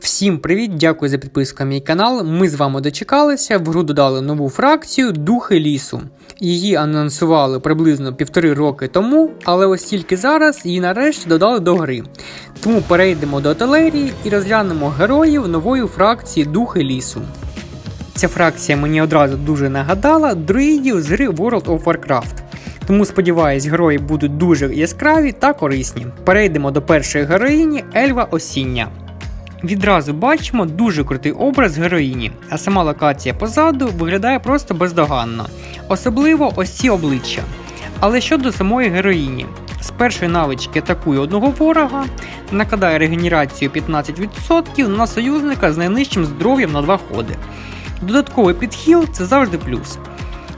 Всім привіт, дякую за підписку на мій канал. Ми з вами дочекалися. В гру додали нову фракцію Духи лісу. Її анонсували приблизно півтори роки тому, але ось тільки зараз її нарешті додали до гри. Тому перейдемо до артилерії і розглянемо героїв нової фракції Духи лісу. Ця фракція мені одразу дуже нагадала друїдів з гри World of Warcraft. Тому сподіваюсь, герої будуть дуже яскраві та корисні. Перейдемо до першої героїні Ельва Осіння. Відразу бачимо дуже крутий образ героїні, а сама локація позаду виглядає просто бездоганно, особливо ось ці обличчя. Але щодо самої героїні, з першої навички атакує одного ворога, накладає регенерацію 15% на союзника з найнижчим здоров'ям на 2 ходи. Додатковий підхіл це завжди плюс.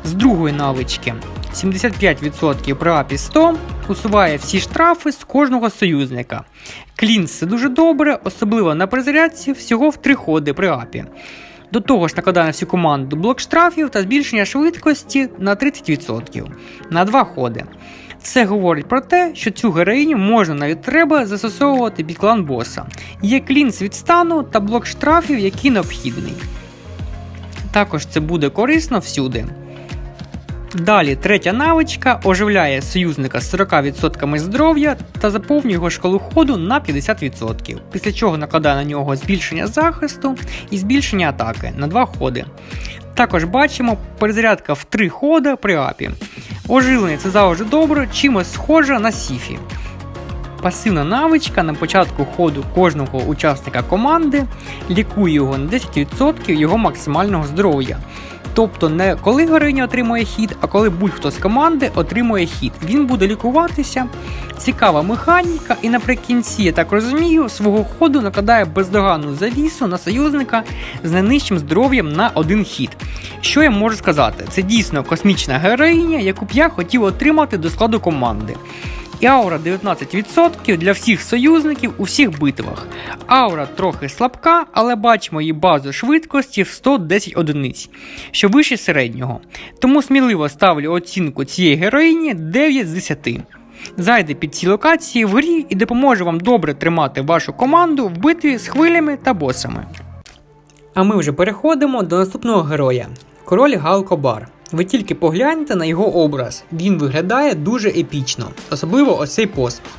З другої навички 75% при апі 100 усуває всі штрафи з кожного союзника. Клінс дуже добре, особливо на перезарядці всього в 3 ходи при апі. До того ж накладає на всю команду блок штрафів та збільшення швидкості на 30% на 2 ходи. Це говорить про те, що цю героїню можна навіть треба застосовувати під клан боса. Є клінс від стану та блок штрафів, який необхідний. Також це буде корисно всюди. Далі третя навичка оживляє союзника з 40% здоров'я та заповнює його шкалу ходу на 50%, після чого накладає на нього збільшення захисту і збільшення атаки на 2 ходи. Також бачимо перезарядка в 3 ходи при апі. Оживлення це завжди добре, чимось схоже на сіфі. Пасивна навичка на початку ходу кожного учасника команди лікує його на 10% його максимального здоров'я. Тобто не коли героїня отримує хід, а коли будь-хто з команди отримує хід. Він буде лікуватися. Цікава механіка, і наприкінці, я так розумію, свого ходу накладає бездоганну завісу на союзника з найнижчим здоров'ям на один хід. Що я можу сказати? Це дійсно космічна героїня, яку б я хотів отримати до складу команди. І аура 19% для всіх союзників у всіх битвах. Аура трохи слабка, але бачимо її базу швидкості в 110 одиниць, що вище середнього. Тому сміливо ставлю оцінку цієї героїні 9 з 10. Зайде під ці локації в грі і допоможе вам добре тримати вашу команду в битві з хвилями та босами. А ми вже переходимо до наступного героя король Галкобар. Ви тільки погляньте на його образ, він виглядає дуже епічно, особливо оцей посміх.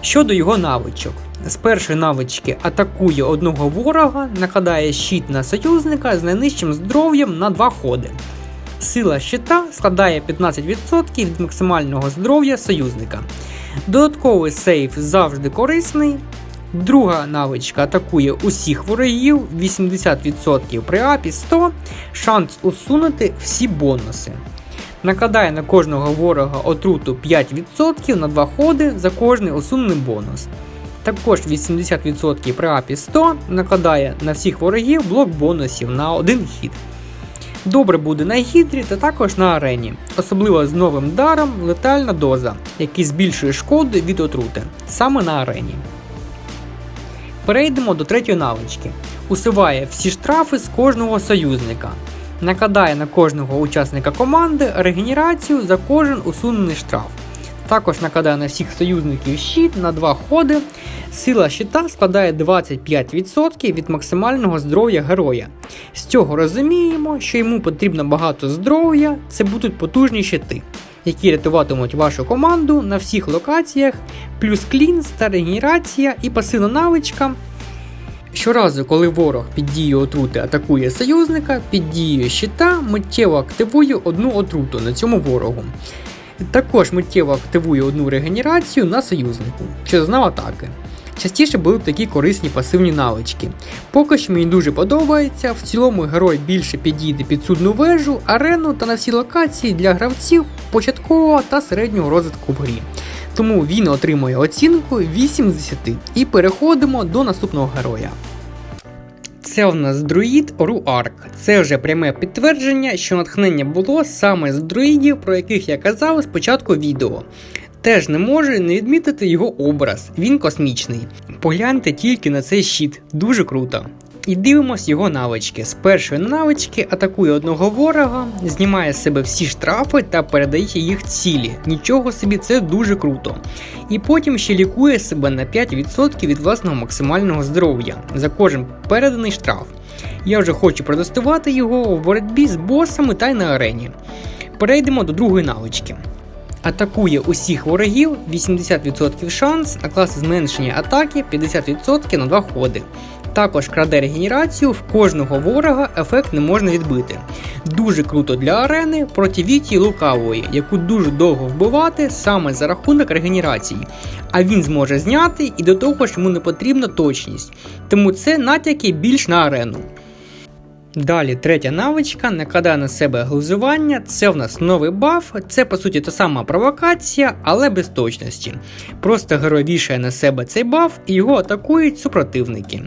Щодо його навичок, з першої навички атакує одного ворога, накладає щит на союзника з найнижчим здоров'ям на 2 ходи. Сила щита складає 15% від максимального здоров'я союзника. Додатковий сейф завжди корисний. Друга навичка атакує усіх ворогів 80% при апі 100, шанс усунути всі бонуси. Накладає на кожного ворога отруту 5% на 2 ходи за кожний усунений бонус. Також 80% при апі 100 накладає на всіх ворогів блок бонусів на один хід. Добре буде на гідрі та також на арені, особливо з новим даром летальна доза, який збільшує шкоди від отрути саме на арені. Перейдемо до третьої навички. Усуває всі штрафи з кожного союзника. Накладає на кожного учасника команди регенерацію за кожен усунений штраф. Також накладає на всіх союзників щит на 2 ходи. Сила щита складає 25% від максимального здоров'я героя. З цього розуміємо, що йому потрібно багато здоров'я, це будуть потужні щити, які рятуватимуть вашу команду на всіх локаціях, плюс клінс та регенерація і пасивна навичка. Щоразу, коли ворог під дією отрути атакує союзника, під дією щита миттєво активує одну отруту на цьому ворогу. Також миттєво активує одну регенерацію на союзнику, що зазнав атаки. Частіше були б такі корисні пасивні навички. Поки що мені дуже подобається, в цілому герой більше підійде під судну вежу, арену та на всі локації для гравців початкового та середнього розвитку в грі. Тому він отримує оцінку 8 з 10. І переходимо до наступного героя. Це у нас друїд Руарк. Це вже пряме підтвердження, що натхнення було саме з друїдів, про яких я казав спочатку відео. Теж не можу не відмітити його образ, він космічний. Погляньте тільки на цей щит, дуже круто. І дивимось його навички. З першої навички атакує одного ворога, знімає з себе всі штрафи та передає їх цілі. Нічого собі, це дуже круто. І потім ще лікує себе на 5% від власного максимального здоров'я за кожен переданий штраф. Я вже хочу протестувати його в боротьбі з босами та й на арені. Перейдемо до другої навички. Атакує усіх ворогів 80% шанс, а клас зменшення атаки 50% на 2 ходи. Також краде регенерацію в кожного ворога ефект не можна відбити. Дуже круто для арени проти Віті Лукавої, яку дуже довго вбивати саме за рахунок регенерації. А він зможе зняти і до того ж йому не потрібна точність. Тому це натяки більш на арену. Далі, третя навичка накладає на себе глузування. Це в нас новий баф, це по суті та сама провокація, але без точності. Просто герой вішає на себе цей баф і його атакують супротивники.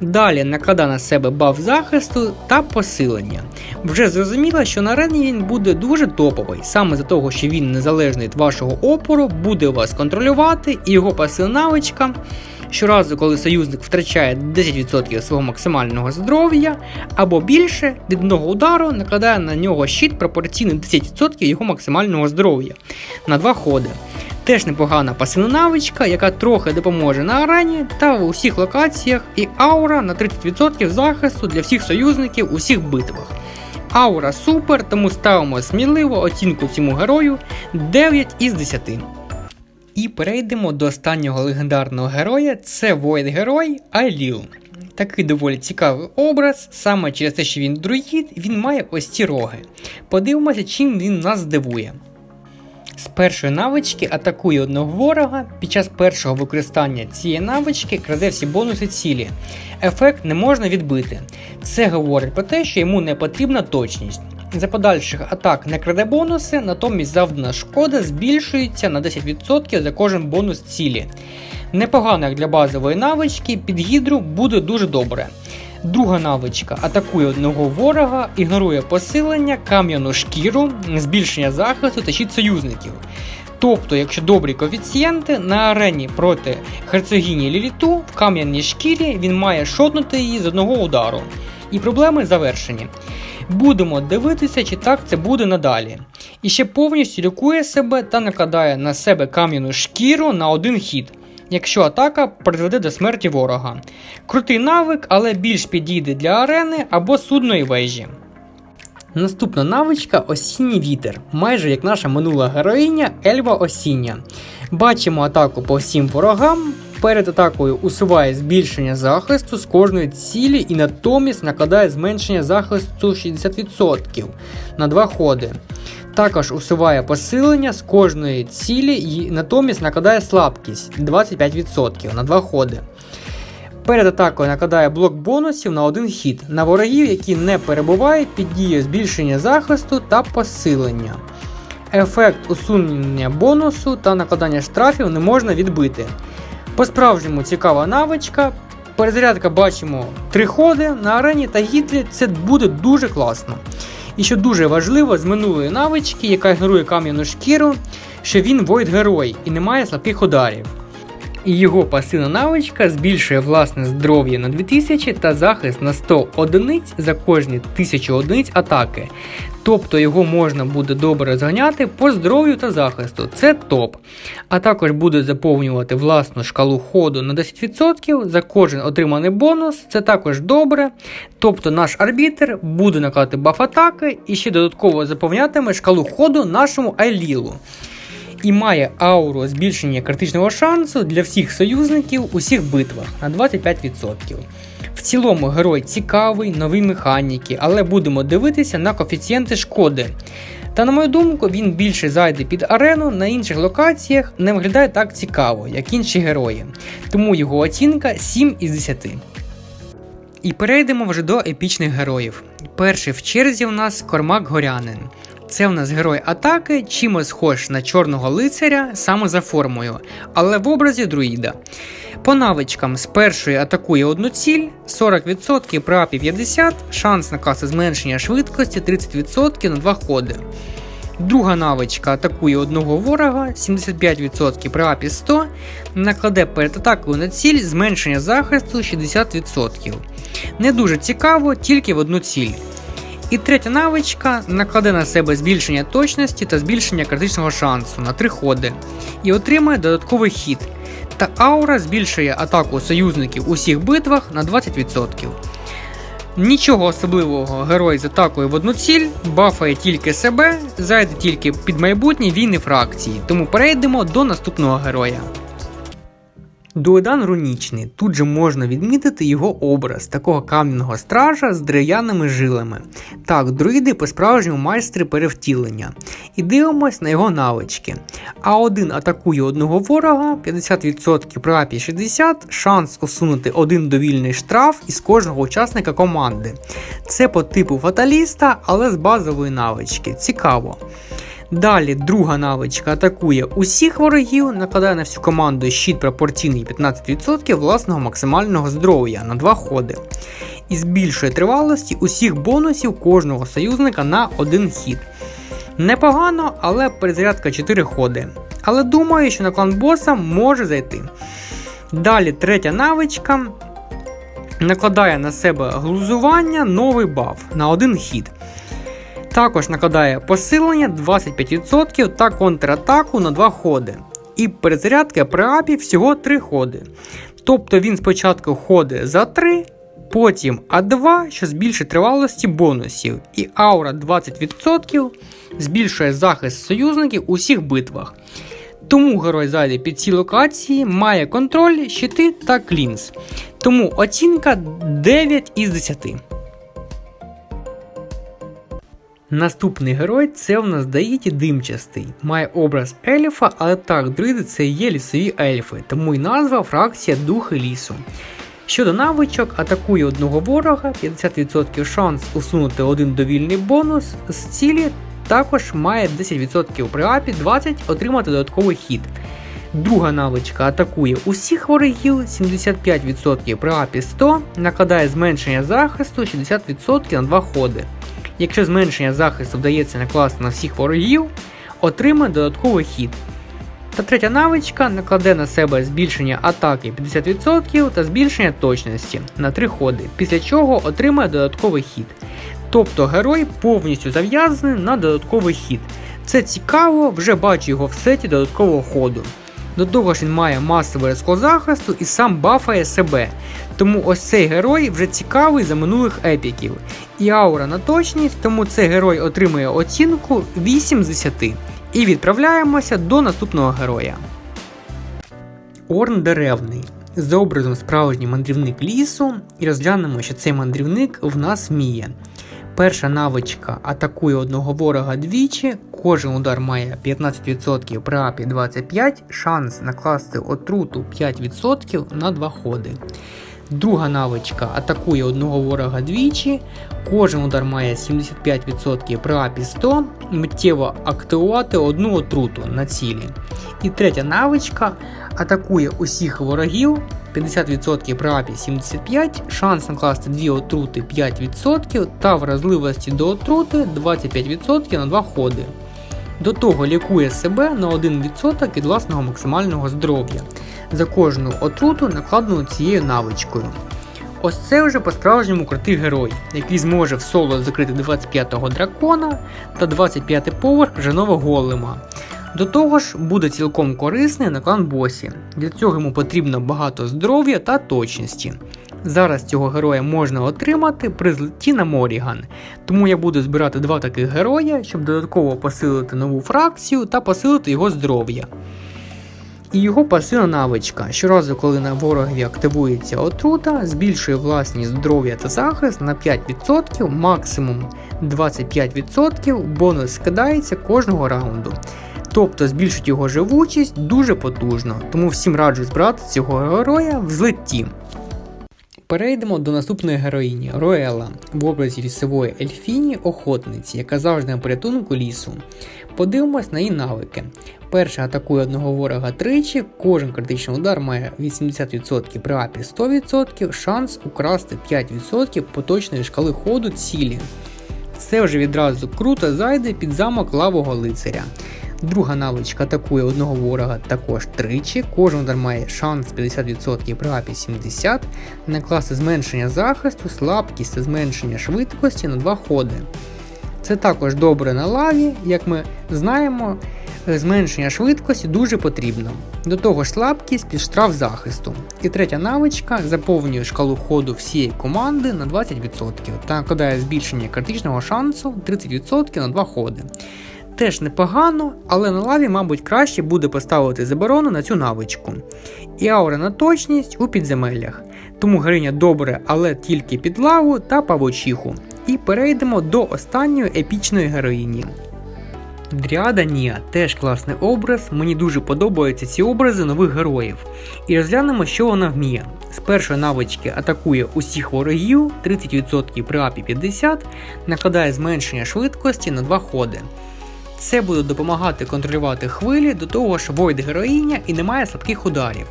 Далі накладає на себе баф захисту та посилення. Вже зрозуміло, що на арені він буде дуже топовий, саме за того, що він незалежний від вашого опору, буде вас контролювати, і його пасивна навичка. Щоразу, коли союзник втрачає 10% свого максимального здоров'я або більше, від одного удару накладає на нього щит пропорційний 10% його максимального здоров'я на два ходи. Теж непогана пасивна навичка, яка трохи допоможе на арені та в усіх локаціях, і аура на 30% захисту для всіх союзників у всіх битвах. Аура супер, тому ставимо сміливо оцінку цьому герою 9 із 10. І перейдемо до останнього легендарного героя це воїн герой Айліл. Такий доволі цікавий образ, саме через те, що він друїд, він має ось ці роги. Подивимося, чим він нас здивує. З першої навички атакує одного ворога. Під час першого використання цієї навички краде всі бонуси цілі. Ефект не можна відбити. Це говорить про те, що йому не потрібна точність. За подальших атак не краде бонуси, натомість завдана шкода збільшується на 10% за кожен бонус цілі. Непогано як для базової навички, під гідру буде дуже добре. Друга навичка атакує одного ворога, ігнорує посилення, кам'яну шкіру, збільшення захисту та щит союзників. Тобто, якщо добрі коефіцієнти, на арені проти герцогині Ліліту в кам'яній шкірі він має шотнути її з одного удару. І проблеми завершені. Будемо дивитися, чи так це буде надалі. І ще повністю лікує себе та накладає на себе кам'яну шкіру на один хід, якщо атака призведе до смерті ворога. Крутий навик, але більш підійде для арени або судної вежі. Наступна навичка осінній вітер, майже як наша минула героїня Ельва Осіння. Бачимо атаку по всім ворогам. Перед атакою усуває збільшення захисту з кожної цілі і натомість накладає зменшення захисту 60% на два ходи. Також усуває посилення з кожної цілі і натомість накладає слабкість 25% на два ходи. Перед атакою накладає блок бонусів на один хід на ворогів, які не перебувають під дією збільшення захисту та посилення. Ефект усунення бонусу та накладання штрафів не можна відбити. По-справжньому цікава навичка. Перезарядка бачимо три ходи на арені та гітлі, це буде дуже класно. І що дуже важливо, з минулої навички, яка ігнорує кам'яну шкіру, що він воїд герой і не має слабких ударів. І його пасивна навичка збільшує власне здоров'я на 2000 та захист на 100 одиниць за кожні 1000 одиниць атаки. Тобто його можна буде добре зганяти по здоров'ю та захисту. Це топ. А також буде заповнювати власну шкалу ходу на 10% за кожен отриманий бонус. Це також добре. Тобто наш арбітр буде накладати баф атаки і ще додатково заповнятиме шкалу ходу нашому Айлілу і має ауру збільшення критичного шансу для всіх союзників у всіх битвах на 25%. В цілому герой цікавий, нові механіки, але будемо дивитися на коефіцієнти шкоди. Та на мою думку, він більше зайде під арену, на інших локаціях не виглядає так цікаво, як інші герої. Тому його оцінка 7 із 10. І перейдемо вже до епічних героїв. Перший в черзі у нас Кормак Горянин. Це в нас герой атаки, чимось схож на чорного лицаря саме за формою, але в образі друїда. По навичкам з першої атакує одну ціль, 40% при апі 50, шанс на каси зменшення швидкості 30% на 2 ходи. Друга навичка атакує одного ворога, 75% при апі 100, накладе перед атакою на ціль зменшення захисту 60%. Не дуже цікаво, тільки в одну ціль. І третя навичка накладе на себе збільшення точності та збільшення критичного шансу на 3 ходи і отримає додатковий хід. Та аура збільшує атаку союзників у всіх битвах на 20%. Нічого особливого герой з атакою в одну ціль, бафає тільки себе, зайде тільки під майбутні війни фракції, тому перейдемо до наступного героя. Дуедан рунічний. Тут же можна відмітити його образ такого кам'яного стража з дерев'яними жилами. Так, друїди по-справжньому майстри перевтілення. І дивимось на його навички. А1 атакує одного ворога, 50% при апі 60, шанс усунути один довільний штраф із кожного учасника команди. Це по типу фаталіста, але з базової навички. Цікаво. Далі друга навичка атакує усіх ворогів, накладає на всю команду щит пропорційний 15% власного максимального здоров'я на 2 ходи. І збільшує тривалості усіх бонусів кожного союзника на один хід. Непогано, але перезарядка 4 ходи. Але думаю, що на клан боса може зайти. Далі третя навичка накладає на себе глузування новий баф на один хід. Також накладає посилення 25% та контратаку на 2 ходи. І перезарядка при апі всього 3 ходи. Тобто він спочатку ходить за 3, потім А2, що збільшить тривалості бонусів. І аура 20% збільшує захист союзників у всіх битвах. Тому герой зайде під ці локації, має контроль, щити та клінс. Тому оцінка 9 із 10. Наступний герой це в нас Даїті Димчастий. Має образ ельфа, але так, друїди це є лісові ельфи, тому й назва фракція Духи лісу. Щодо навичок, атакує одного ворога, 50% шанс усунути один довільний бонус з цілі, також має 10% при апі, 20% отримати додатковий хід. Друга навичка атакує усіх ворогів, 75% при апі 100, накладає зменшення захисту 60% на 2 ходи. Якщо зменшення захисту вдається накласти на всіх ворогів, отримає додатковий хід. Та третя навичка накладе на себе збільшення атаки 50% та збільшення точності на 3 ходи, після чого отримає додатковий хід. Тобто герой повністю зав'язаний на додатковий хід. Це цікаво, вже бачу його в сеті додаткового ходу. До того ж він має масовий розкол захисту і сам бафає себе. Тому ось цей герой вже цікавий за минулих епіків. І аура на точність, тому цей герой отримує оцінку 8 з 10. І відправляємося до наступного героя. Орн деревний. За образом справжній мандрівник лісу, і розглянемо, що цей мандрівник в нас вміє. Перша навичка атакує одного ворога двічі, кожен удар має 15% при апі 25, шанс накласти отруту 5% на 2 ходи. Друга навичка атакує одного ворога двічі, кожен удар має 75% при апі 100, миттєво активувати одну отруту на цілі. І третя навичка атакує усіх ворогів 50% при апі 75, шанс накласти 2 отрути 5% та вразливості до отрути 25% на 2 ходи. До того лікує себе на 1% від власного максимального здоров'я за кожну отруту, накладену цією навичкою. Ось це вже по-справжньому крутий герой, який зможе в соло закрити 25-го дракона та 25-й поверх женого Голема. До того ж, буде цілком корисний на клан босі. Для цього йому потрібно багато здоров'я та точності. Зараз цього героя можна отримати при злетті на Моріган, тому я буду збирати два таких героя, щоб додатково посилити нову фракцію та посилити його здоров'я. І його пасивна навичка. Щоразу, коли на ворогові активується отрута, збільшує власність здоров'я та захист на 5%, максимум 25%, бонус скидається кожного раунду. Тобто збільшить його живучість дуже потужно, тому всім раджу збирати цього героя в злетті. Перейдемо до наступної героїні Роела в образі лісової ельфіні охотниці, яка завжди на порятунку лісу. Подивимось на її навики. Перша атакує одного ворога тричі, кожен критичний удар має 80% при апі 100%, шанс украсти 5% поточної шкали ходу цілі. Це вже відразу круто зайде під замок лавого лицаря. Друга навичка атакує одного ворога також тричі. Кожен удар має шанс 50% при апі 70, накласти зменшення захисту, слабкість та зменшення швидкості на 2 ходи. Це також добре на лаві, як ми знаємо, е, зменшення швидкості дуже потрібно. До того ж слабкість під штраф захисту. І третя навичка заповнює шкалу ходу всієї команди на 20% та накладає збільшення критичного шансу 30% на 2 ходи. Теж непогано, але на лаві, мабуть, краще буде поставити заборону на цю навичку. І аура на точність у підземеллях. Тому гриня добре, але тільки під лаву та павочиху. І перейдемо до останньої епічної героїні. Дріада Ніа теж класний образ, мені дуже подобаються ці образи нових героїв. І розглянемо, що вона вміє. З першої навички атакує усіх ворогів 30% при апі 50, накладає зменшення швидкості на 2 ходи. Це буде допомагати контролювати хвилі, до того ж войд героїня і немає слабких ударів.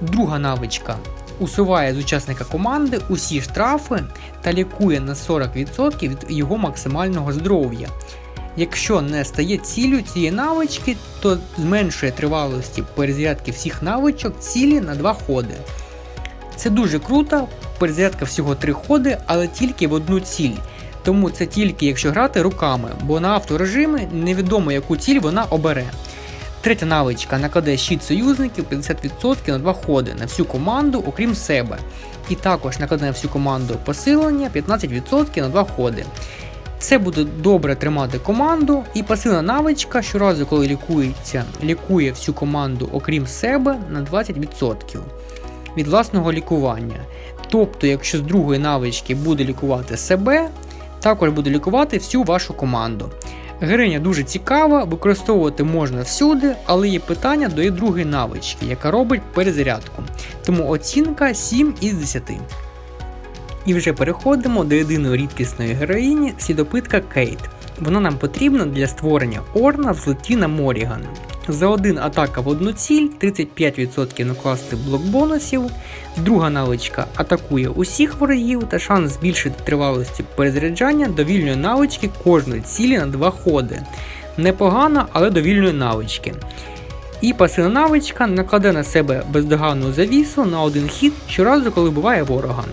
Друга навичка усуває з учасника команди усі штрафи та лікує на 40% від його максимального здоров'я. Якщо не стає ціллю цієї навички, то зменшує тривалості перезарядки всіх навичок цілі на 2 ходи. Це дуже круто, перезарядка всього 3 ходи, але тільки в одну ціль. Тому це тільки якщо грати руками, бо на авторежимі невідомо яку ціль вона обере. Третя навичка накладе щит союзників 50% на 2 ходи на всю команду, окрім себе. І також накладе на всю команду посилення 15% на 2 ходи. Це буде добре тримати команду, і пасивна навичка щоразу, коли лікується, лікує всю команду, окрім себе, на 20% від власного лікування. Тобто, якщо з другої навички буде лікувати себе, також буде лікувати всю вашу команду. Героїня дуже цікава, використовувати можна всюди, але є питання до її другої навички, яка робить перезарядку. Тому оцінка 7 із 10. І вже переходимо до єдиної рідкісної героїні слідопитка Кейт. Вона нам потрібна для створення Орна в злеті на Моріган. За один атака в одну ціль, 35% накласти блок бонусів. Друга навичка атакує усіх ворогів та шанс збільшити тривалості перезаряджання до вільної навички кожної цілі на 2 ходи. Непогано, але до вільної навички. І пасивна навичка накладе на себе бездоганну завісу на один хід щоразу, коли буває ворога.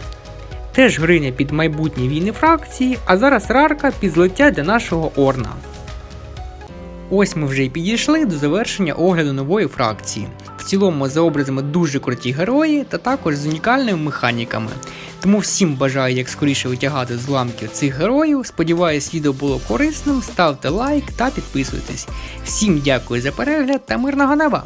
Теж гриня під майбутні війни фракції, а зараз рарка під злиття для нашого Орна. Ось ми вже й підійшли до завершення огляду нової фракції. В цілому за образами дуже круті герої та також з унікальними механіками. Тому всім бажаю як скоріше витягати з цих героїв. Сподіваюсь, відео було корисним. Ставте лайк та підписуйтесь. Всім дякую за перегляд та мирного неба!